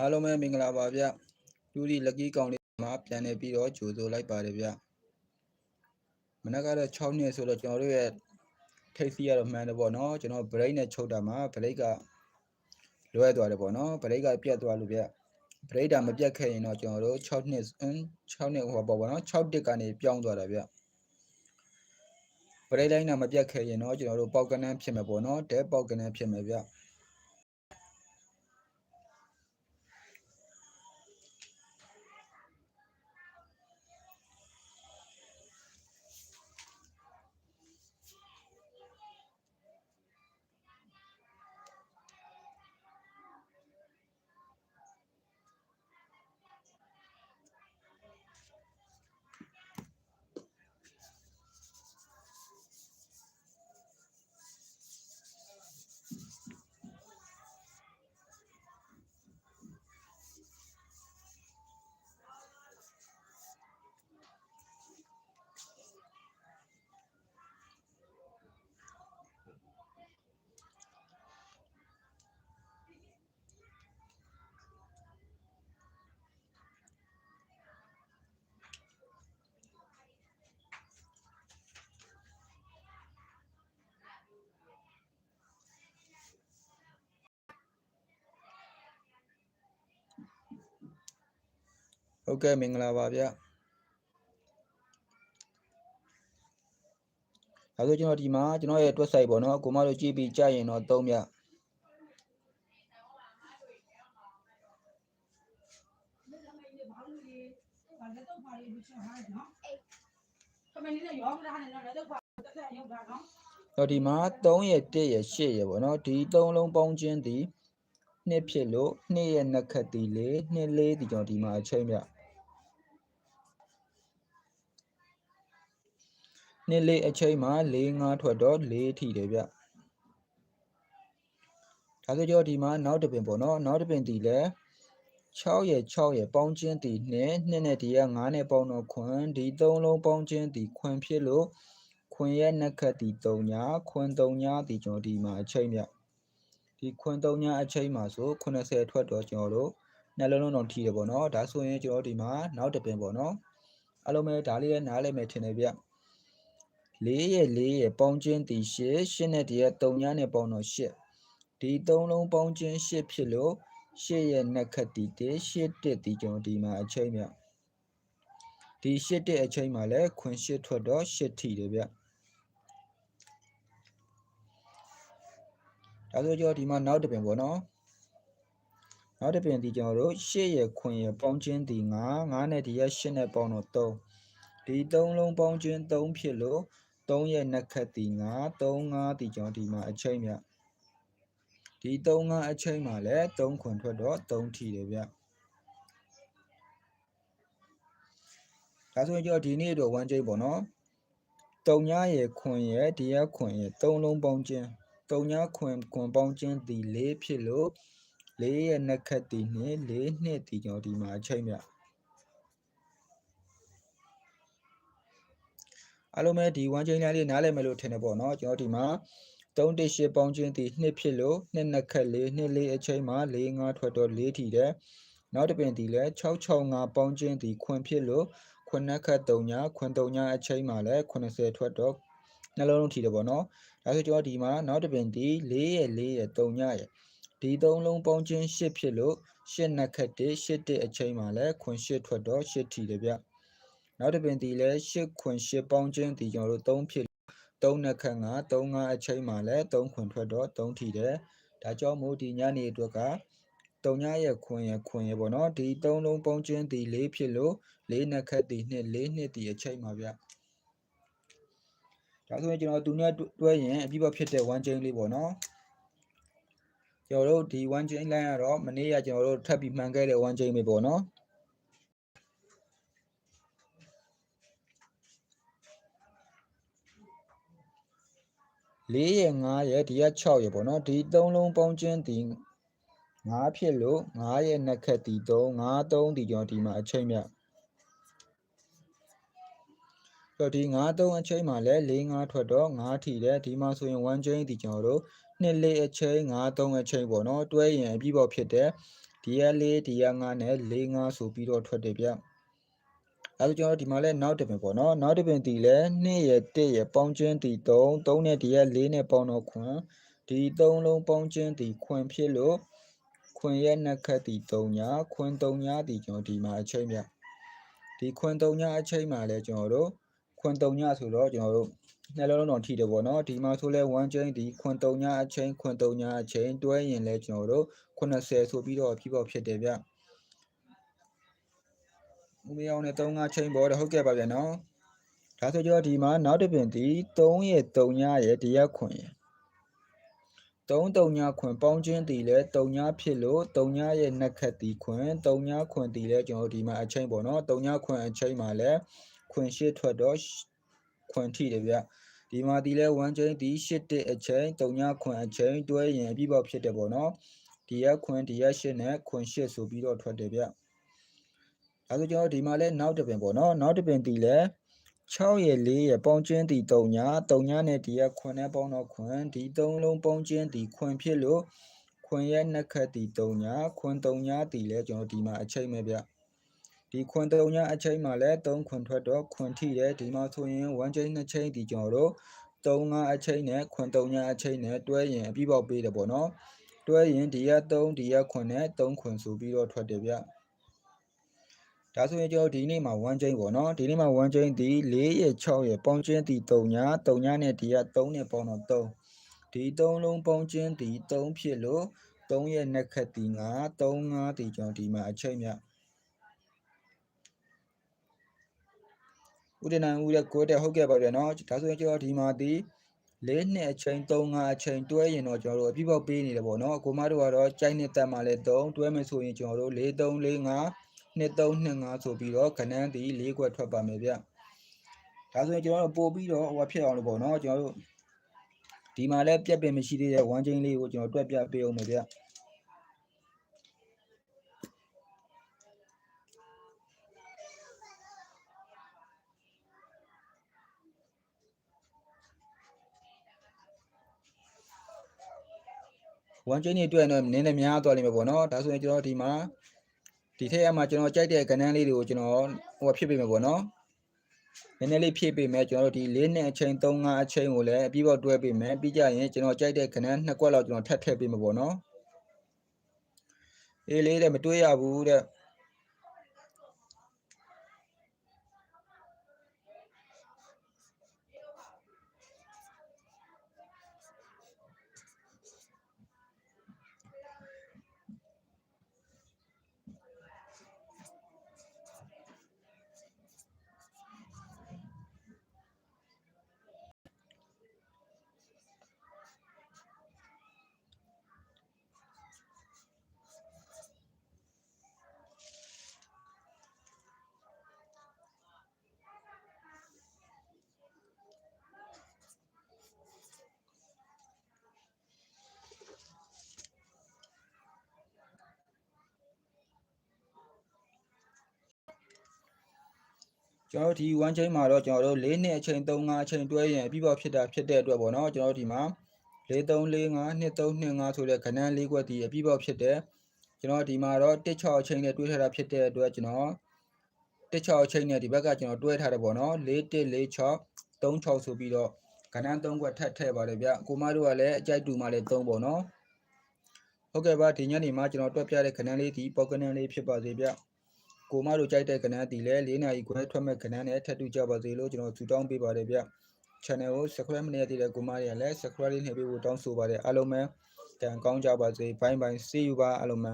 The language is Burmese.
အားလုံးပဲမင်္ဂလာပါဗျတူဒီလက်ကီးကောင်လေးမှာပြန်နေပြီးတော့ကြိုဆိုလိုက်ပါတယ်ဗျမနက်ကတော့6နှစ်ဆိုတော့ကျွန်တော်တို့ရဲ့ထိတ်စီရတော့မှန်တယ်ပေါ့နော်ကျွန်တော် break နဲ့ချုပ်တာမှာ break ကလွဲသွားတယ်ပေါ့နော် break ကပြတ်သွားလို့ဗျ break တာမပြတ်ခဲ့ရင်တော့ကျွန်တော်တို့6နှစ်6နှစ်ဟိုပေါ့ပေါ့နော်6တစ်ကနေပြောင်းသွားတာဗျ break line တာမပြတ်ခဲ့ရင်တော့ကျွန်တော်တို့ပေါက်ကနန်းဖြစ်မယ်ပေါ့နော်တဲပေါက်ကနန်းဖြစ်မယ်ဗျ ဟုတ်ကဲ့မင်္ဂလာပါဗျဒါဆိုကျွန်တော်ဒီမှာကျွန်တော်ရဲ့ website ပေါ့နော်ကိုမတို့ကြည့်ပြီးကြရင်တော့သုံးမြခမင်းလေးရောမလားနဲ့တော့တော့ပါတက်တက်ရောက်တာနော်တော့ဒီမှာ3ရဲ့1ရဲ့8ရဲ့ပေါ့နော်ဒီ3လုံးပေါင်းခြင်းဒီနှစ်ဖြစ်လို့2ရဲ့နှစ်ခတ်ဒီ4 2 4ဒီကျွန်တော်ဒီမှာအချိန်မြ နှစ်လေးအချိန်မှာ4 5ထွက်တော့4ထိတယ်ဗျဒါဆိုကျွန်တော်ဒီမှာနောက်တစ်ပင်ပေါ့နော်နောက်တစ်ပင်ဒီလဲ6ရဲ့6ရဲ့ပေါင်းခြင်းဒီနှစ်နှစ်နဲ့ဒီက9နဲ့ပေါင်းတော့ခွန်းဒီ3လုံးပေါင်းခြင်းဒီခွန်းဖြစ်လို့ခွင်ရဲ့နှက်ခတ်ဒီ3ညာခွင်3ညာဒီကျွန်တော်ဒီမှာအချိန်မြဒီခွင်3ညာအချိန်မှာဆို80ထွက်တော့ကျွန်တော်တို့နှလုံးလုံးတော့ထိတယ်ပေါ့နော်ဒါဆိုရင်ကျွန်တော်ဒီမှာနောက်တစ်ပင်ပေါ့နော်အလုံးမဲ့ဒါလေးရဲ့နားလည်မယ်ထင်တယ်ဗျ 4ရဲ့4ရဲ့ပေါင်းခြင်းဒီ8 8နဲ့ဒီရဲ့3ညာနဲ့ပေါင်းတော့8ဒီ3လုံးပေါင်းခြင်း8ဖြစ်လို့8ရဲ့နှက်ခတ်ဒီ1 8တစ်ဒီကျွန်တော်ဒီမှာအချိန်မြဒီ8တစ်အချိန်မှာလဲခွင်8ထွက်တော့8ထိတယ်ဗျဒါဆိုကျွန်တော်ဒီမှာနောက်တစ်ပင်ပေါ့နော်နောက်တစ်ပင်ဒီကျွန်တော်တို့8ရယ်ခွင်ရယ်ပေါင်းခြင်းဒီ9 9နဲ့ဒီရ8နဲ့ပေါင်းတော့3ဒီ3လုံးပေါင်းခြင်း3ဖြစ်လို့ 3ရယ်နှစ်ခတ်ဒီ9 3 5ဒီကျွန်တော်ဒီမှာအချိန်မြဒီ3 5အချိန်မှာလည်း3ခွင်ထွက်တော့3ထီတယ်ဗျဒါဆိုရင်ကျွန်တော်ဒီနေ့တော့1ချိန်ပေါ့နော်3ညရယ်ခွင်ရယ်ဒီရခွင်ရယ်3လုံးပေါင်းခြင်းတုံညာခွင်ခွင်ပေါင်းခြင်းဒီ၄ဖြစ်လို့၄ရဲ့နှစ်ခတ်ဒီနှစ်၄နှစ်ဒီကျွန်တော်ဒီမှာအချိန်မြ အလုံးမဲ့ဒီ1ချိန်လေးနားလည်မယ်လို့ထင်တယ်ပေါ့နော်ကျွန်တော်ဒီမှာ3တစ်8ပေါင်းခြင်းဒီနှစ်ဖြစ်လို့နှစ်နှစ်ခတ်၄နှစ်၄အချိန်မှာ၄၅ထွက်တော့၄ထီတယ်နောက်တစ်ပင်ဒီလဲ665ပေါင်းခြင်းဒီခွင်ဖြစ်လို့ခွင်နှစ်ခတ်3ညာခွင်3ညာအချိန်မှာလဲ80ထွက်တော့နှလုံးလုံးထီတယ်ပေါ့နော်ဒါဆိုကျွန်တော်ဒီမှာနောက်တစ်ပင်ဒီ4ရဲ့4ရဲ့3ညရဲ့ဒီ3လုံးပေါင်းခြင်း8ဖြစ်လို့8နှစ်ခတ်1 8တစ်အချိန်မှာလဲခွန်8ထွက်တော့8ထီတယ်ဗျ နောက်တစ်ပင်ဒီလဲ8ခွန်8ပေါင်းခြင်းဒီကျွန်တော်တို့3ဖြစ်3နှစ်ခတ်9 3 5အချိန်မှာလဲ3ခွန်ထွက်တော့3ထီတယ်ဒါကြောင့်မို့ဒီညနေအတွက်က3ညရဲ့ခွန်ရဲ့ခွန်ရဲ့ပေါ့နော်ဒီ3လုံးပေါင်းခြင်းဒီ4ဖြစ်လို့4နှစ်ခတ်ဒီ2 4နှစ်ဒီအချိန်မှာဗျဒါဆိုရင်ကျွန်တော်သူနဲ့တွဲရင်အပြည့်အဖြစ်တဲ့ one chain လေးပေါ့နော်ကျွန်တော်တို့ဒီ one chain line ကတော့မနေ့ကကျွန်တော်တို့ထပ်ပြီးမှန်ခဲ့တဲ့ one chain ပဲပေါ့နော် ၄ရဲ့9ရဲ့ဒီက6ရဲ့ပေါ့နော်ဒီ3လုံးပေါင်းခြင်းဒီ9ဖြစ်လို့9ရဲ့နှစ်ခက်ဒီ3 5 3ဒီကျွန်တော်ဒီမှာအချိန်မြတော့ဒီ9-3အချိန်မှာလည်း4-5ထွက်တော့9ထီတယ်ဒီမှာဆိုရင်1ချိန်ဒီကျွန်တော်တို့2လေးအချိန်9-3အချိန်ပေါ့နော်တွဲရင်အပြီးပေါ့ဖြစ်တယ်ဒီရ4ဒီရ5နဲ့4-5ဆိုပြီးတော့ထွက်တယ်ဗျ အဲဒါကျွန်တော်တို့ဒီမှာလည်းနောက်တစ်ပင်ပေါ့နော်နောက်တစ်ပင်တီလဲ2ရ1ရပေါင်းချင်းတီ3 3နဲ့ဒီရ4နဲ့ပေါင်းတော့ခွန်ဒီ3လုံးပေါင်းချင်းတီခွန်ဖြစ်လို့ခွန်ရဲ့နှစ်ခတ်တီ3ညာခွန်3ညာတီကျွန်တော်ဒီမှာအချိန်ဗျဒီခွန်3ညာအချိန်မှာလဲကျွန်တော်တို့ခွန်3ညာဆိုတော့ကျွန်တော်တို့နှလုံးတော်ထိတယ်ပေါ့နော်ဒီမှာဆိုလဲ1ချိန်ဒီခွန်3ညာအချိန်ခွန်3ညာအချိန်တွဲရင်လဲကျွန်တော်တို့80ဆိုပြီးတော့အဖြစ်ပေါ့ဖြစ်တယ်ဗျ ဦးမယောင်းနဲ့3 5ချိန်ပေါ်တယ်ဟုတ်ကဲ့ပါဗျာနော်ဒါဆိုကျွန်တော်ဒီမှာနောက်တစ်ပင်ဒီ3ရဲ့3ညာရဲ့ဒီရက်ခွန်ရဲ့3တုံညာခွင်ပေါင်းချင်းတီလဲတုံညာဖြစ်လို့တုံညာရဲ့နှက်ခတ်တီခွင်တုံညာခွင်တီလဲကျွန်တော်ဒီမှာအချိန်ပေါ့နော်တုံညာခွင်အချိန်မှာလဲခွင်ရှစ်ထွက်တော့ခွင်ထိတယ်ဗျဒီမှာတီလဲ1ချိန်တီရှစ်တဲ့အချိန်တုံညာခွင်အချိန်တွဲရင်အပြည့်ပေါက်ဖြစ်တယ်ပေါ့နော်ဒီရက်ခွင်ဒီရက်ရှစ်နဲ့ခွင်ရှစ်ဆိုပြီးတော့ထွက်တယ်ဗျ ဒါဆိုကျွန်တော်ဒီမှာလဲနောက်တစ်ပင်ပေါ့နော်နောက်တစ်ပင်တီလဲ6ရဲ့4ရဲ့ပေါင်းချင်းတီ3ညာ3ညာနဲ့ဒီရက်ခွင်နဲ့ပေါင်းတော့ခွင်ဒီ3လုံးပေါင်းချင်းတီခွင်ဖြစ်လို့ခွင်ရဲ့နှစ်ခတ်တီ3ညာခွင်3ညာတီလဲကျွန်တော်ဒီမှာအချိန်ပဲဗျဒီခွင်3ညာအချိန်မှာလဲ3ခွင်ထွက်တော့ခွင်ထိတယ်ဒီမှာဆိုရင်1ချိန်2ချိန်တီကျွန်တော်တို့3 5အချိန်နဲ့ခွင်3ညာအချိန်နဲ့တွဲရင်အပြီးပေါက်ပေးတယ်ပေါ့နော်တွဲရင်ဒီရက်3ဒီရက်ခွင်နဲ့3ခွင်ဆိုပြီးတော့ထွက်တယ်ဗျ ဒါဆိုရင်ကျွန်တော်ဒီနေ့မှာ1ချိန်ပေါ့နော်ဒီနေ့မှာ1ချိန်ဒီ4ရဲ့6ရဲ့ပေါင်းချင်းဒီ3ညာ3ညာနဲ့ဒီက3နဲ့ပေါင်းတော့3ဒီ3လုံးပေါင်းချင်းဒီ3ဖြစ်လို့3ရဲ့နှစ်ခတ်ဒီ9 3 5ဒီကျွန်တော်ဒီမှာအချိန်မြဦးတင်နိုင်ဦးရဲ့ကိုတဲ့ဟုတ်ကဲ့ပါဗျာနော်ဒါဆိုရင်ကျွန်တော်ဒီမှာဒီ၄နှစ်အချိန်3 5အချိန်တွဲရင်တော့ကျွန်တော်တို့အပြည့်ပေါက်ပေးနေတယ်ပေါ့နော်အကိုမတို့ကတော့ကြိုက်နေတက်မှလည်း3တွဲမယ်ဆိုရင်ကျွန်တော်တို့4 3 4 5 2325ဆိုပြီးတော့ခဏန်းဒီ၄ခွက်ထွက်ပါမယ်ဗျဒါဆိုရင်ကျွန်တော်တို့ပို့ပြီးတော့ဟိုဖြစ်အောင်လို့ပေါ့နော်ကျွန်တော်တို့ဒီမှာလည်းပြက်ပင်မရှိသေးတဲ့ဝမ်းချင်းလေးကိုကျွန်တော်တွက်ပြပေးအောင်မယ်ဗျဝမ်းချင်းတွေတွေ့ရင်တော့နည်းနည်းများသွားလိမ့်မယ်ပေါ့နော်ဒါဆိုရင်ကျွန်တော်ဒီမှာ ဒီထက်အမှကျွန်တော်ကြိုက်တဲ့ကဏ္ဍလေးတွေကိုကျွန်တော်ဟိုဖြစ်ပေးမယ်ပေါ့နော်နည်းနည်းလေးဖြည့်ပေးမယ်ကျွန်တော်တို့ဒီ၄နှစ်အချိန်၃၅အချိန်ကိုလည်းအပြီးပေါက်တွဲပေးမယ်ပြီးကြရင်ကျွန်တော်ကြိုက်တဲ့ကဏ္ဍနှစ်ကွက်လောက်ကျွန်တော်ထပ်ထည့်ပေးမယ်ပေါ့နော်အေးလေးတဲ့မတွေးရဘူးတဲ့ ကျွန်တော်တို့ဒီ1 chain မှာတော့ကျွန်တော်တို့၄နှစ်အချိန်3 5အချိန်တွဲရင်အပြီးပေါက်ဖြစ်တာဖြစ်တဲ့အတွက်ပေါ့နော်ကျွန်တော်တို့ဒီမှာ4 3 4 5 2 3 2 5ဆိုတဲ့ကဏ္ဍ၄ခွက်ဒီအပြီးပေါက်ဖြစ်တယ်ကျွန်တော်ဒီမှာတော့1 6အချိန်နဲ့တွဲထားတာဖြစ်တဲ့အတွက်ကျွန်တော်1 6အချိန်နဲ့ဒီဘက်ကကျွန်တော်တွဲထားတယ်ပေါ့နော်4 1 4 6 3 6ဆိုပြီးတော့ကဏ္ဍ3ခွက်ထပ်ထည့်ပါတယ်ဗျကိုမတို့ကလည်းအကြိုက်တူမှလည်း3ပေါ့နော်ဟုတ်ကဲ့ပါဒီညနေမှာကျွန်တော်တွက်ပြတဲ့ကဏ္ဍလေးဒီပေါကဏ္ဍလေးဖြစ်ပါစေဗျ ကိုမတို့ကြိုက်တဲ့ကဏ္ဍဒီလဲ၄နာရီခွဲထွက်မဲ့ကဏ္ဍနဲ့ထပ်တူကြပါစေလို့ကျွန်တော်ဆုတောင်းပေးပါတယ်ဗျ channel ကို subscribe မလုပ်ရသေးတဲ့ကိုမတွေကလည်း subscribe လေးနှိပ်ပေးဖို့တောင်းဆိုပါတယ်အားလုံးပဲတန်ကောင်းကြပါစေဘိုင်းဘိုင်း see you ပါအားလုံးပဲ